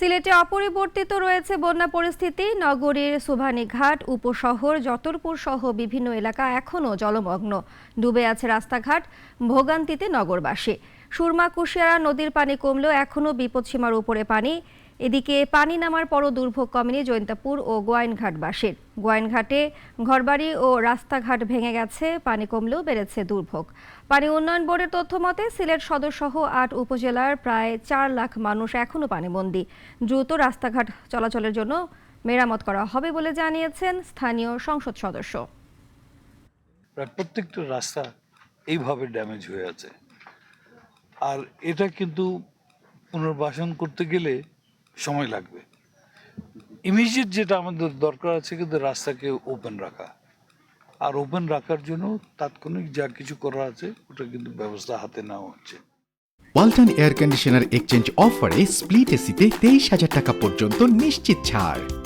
সিলেটে অপরিবর্তিত রয়েছে বন্যা পরিস্থিতি। নগরীর সুভানীঘাট, উপশহর, যতরপুর সহ বিভিন্ন এলাকা এখনও জলমগ্ন। ডুবে আছে রাস্তাঘাট, ভোগান্তিতে নগরবাসী। সুরমা কুশিয়ারা নদীর পানি কমলেও এখনও বিপদসীমার উপরে পানি। এদিকে পানি নামার পরও দুর্ভোগ কমেনি জৈন্তাপুর ও গোয়াইনঘাটবাসীর। গোয়াইনঘাটে ঘরবাড়ি ও রাস্তাঘাট ভেঙে গেছে, পানি কমলেও বেড়েছে দুর্ভোগ। পানি উন্নয়ন বোর্ডের তথ্য মতে, সিলেট সদরসহ আট উপজেলার প্রায় চার লাখ মানুষ এখনও পানিবন্দী। দ্রুত রাস্তাঘাট চলাচলের জন্য মেরামত করা হবে বলে জানিয়েছেন স্থানীয় সংসদ সদস্য। প্রত্যেকটা রাস্তা এইভাবে ড্যামেজ হয়ে আছে। আর এটা কিন্তু পুনর্বাসন করতে গেলে সময় লাগবে। ইমিডিয়েট যেটা আমাদের দরকার আছে কিন্তু রাস্তাকে ওপেন রাখা। আর ওপেন রাখার জন্য তাৎক্ষণিক যা কিছু করা আছে, ওটা কিন্তু ব্যবস্থা হাতে নেওয়া হচ্ছে। ওয়ালটন এয়ার কন্ডিশনার এক্সচেঞ্জ অফারে স্প্লিট এসিতে তেইশ হাজার টাকা পর্যন্ত নিশ্চিত ছাড়।